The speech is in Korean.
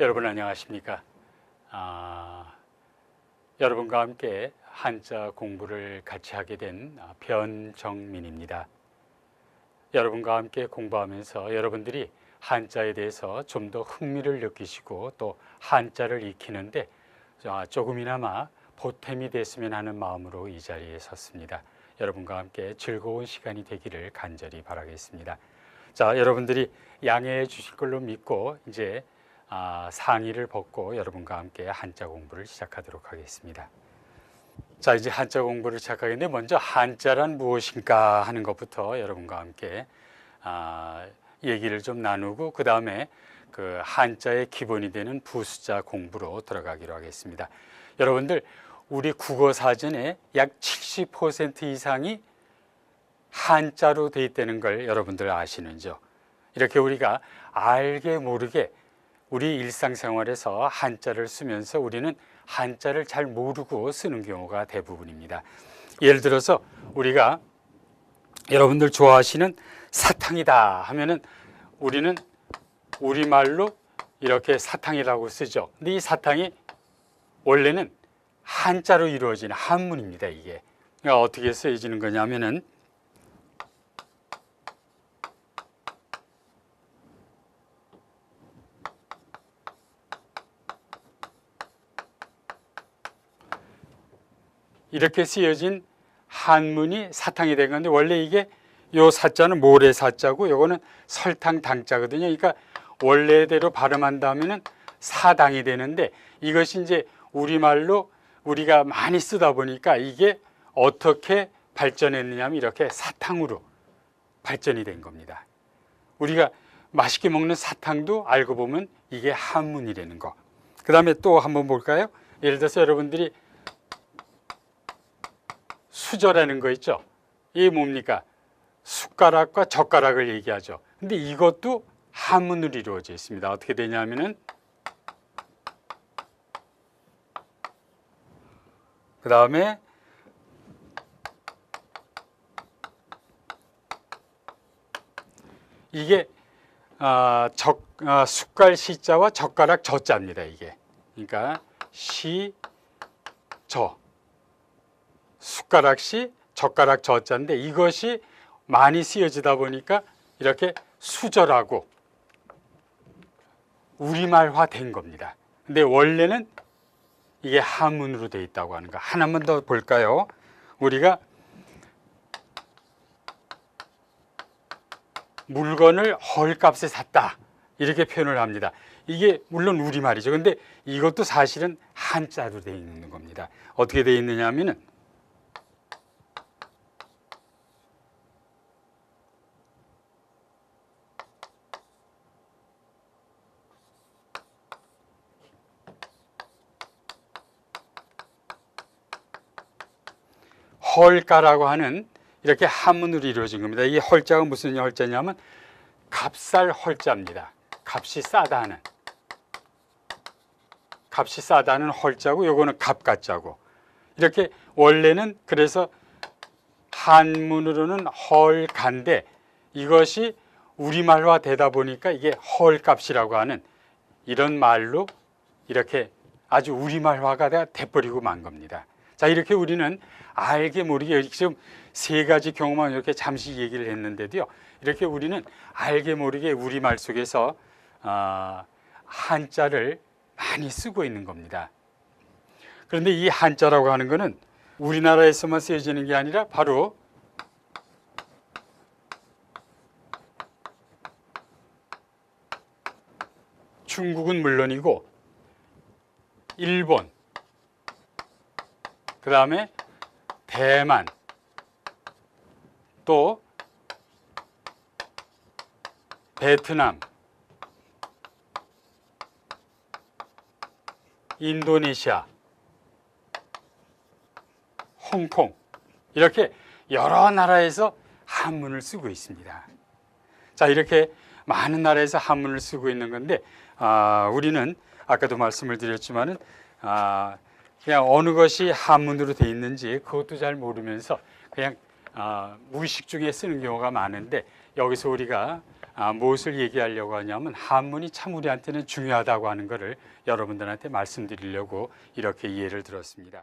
여러분 안녕하십니까? 아, 여러분과 함께 한자 공부를 같이 하게 된 아, 변정민입니다. 여러분과 함께 공부하면서 여러분들이 한자에 대해서 좀 더 흥미를 느끼시고 또 한자를 익히는데 아, 조금이나마 보탬이 됐으면 하는 마음으로 이 자리에 섰습니다. 여러분과 함께 즐거운 시간이 되기를 간절히 바라겠습니다. 자, 여러분들이 양해해 주실 걸로 믿고 이제 아, 상의를 벗고 여러분과 함께 한자 공부를 시작하도록 하겠습니다. 자, 이제 한자 공부를 시작하겠는데 먼저 한자란 무엇인가 하는 것부터 여러분과 함께 아, 얘기를 좀 나누고 그 다음에 그 한자의 기본이 되는 부수자 공부로 들어가기로 하겠습니다. 여러분들 우리 국어 사전에 약 70% 이상이 한자로 돼 있다는 걸 여러분들 아시는죠? 이렇게 우리가 알게 모르게 우리 일상생활에서 한자를 쓰면서 우리는 한자를 잘 모르고 쓰는 경우가 대부분입니다. 예를 들어서 우리가 여러분들 좋아하시는 사탕이다 하면은 우리는 우리말로 이렇게 사탕이라고 쓰죠. 근데 이 사탕이 원래는 한자로 이루어진 한문입니다. 이게 그러니까 어떻게 쓰여지는 거냐면은 이렇게 쓰여진 한문이 사탕이 된 건데 원래 이게 요 사자는 모래 사자고 요거는 설탕 당자거든요. 그러니까 원래대로 발음한다면은 사당이 되는데 이것이 이제 우리말로 우리가 많이 쓰다 보니까 이게 어떻게 발전했느냐면 이렇게 사탕으로 발전이 된 겁니다. 우리가 맛있게 먹는 사탕도 알고 보면 이게 한문이라는 거. 그 다음에 또 한번 볼까요? 예를 들어서 여러분들이 수저라는 거 있죠? 이게 뭡니까? 숟가락과 젓가락을 얘기하죠. 근데 이것도 한문으로 이루어져 있습니다. 어떻게 되냐면은 그 다음에 이게 아, 적, 아, 숟갈 시자와 젓가락 저자입니다. 이게 그러니까 시, 저 숟가락 시, 젓가락 저자인데 이것이 많이 쓰여지다 보니까 이렇게 수저라고 우리말화 된 겁니다. 근데 원래는 이게 한문으로 되어 있다고 하는 거. 하나만 더 볼까요? 우리가 물건을 헐값에 샀다. 이렇게 표현을 합니다. 이게 물론 우리말이죠. 근데 이것도 사실은 한자로 되어 있는 겁니다. 어떻게 되어 있느냐 하면은 헐가라고 하는 이렇게 한문으로 이루어진 겁니다. 이 헐자가 무슨 헐자냐면 값쌀 헐자입니다. 값이 싸다 하는 값이 싸다는 헐자고 요거는 값가자고 이렇게 원래는 그래서 한문으로는 헐간데 이것이 우리말화 되다 보니까 이게 헐값이라고 하는 이런 말로 이렇게 아주 우리말화가 돼버리고 만 겁니다. 자 이렇게 우리는 알게 모르게 지금 세 가지 경우만 이렇게 잠시 얘기를 했는데도요. 이렇게 우리는 알게 모르게 우리 말 속에서 어, 한자를 많이 쓰고 있는 겁니다. 그런데 이 한자라고 하는 것은 우리나라에서만 쓰여지는 게 아니라 바로 중국은 물론이고 일본 그 다음에 대만. 또 베트남. 인도네시아. 홍콩. 이렇게 여러 나라에서 한문을 쓰고 있습니다. 자 이렇게 많은 나라에서 한문을 쓰고 있는 건데 아, 우리는 아까도 말씀을 드렸지만 은 아, 그냥 어느 것이 한문으로 돼 있는지 그것도 잘 모르면서 그냥 아, 무의식 중에 쓰는 경우가 많은데 여기서 우리가 아, 무엇을 얘기하려고 하냐면 한문이 참 우리한테는 중요하다고 하는 것을 여러분들한테 말씀드리려고 이렇게 이해를 들었습니다.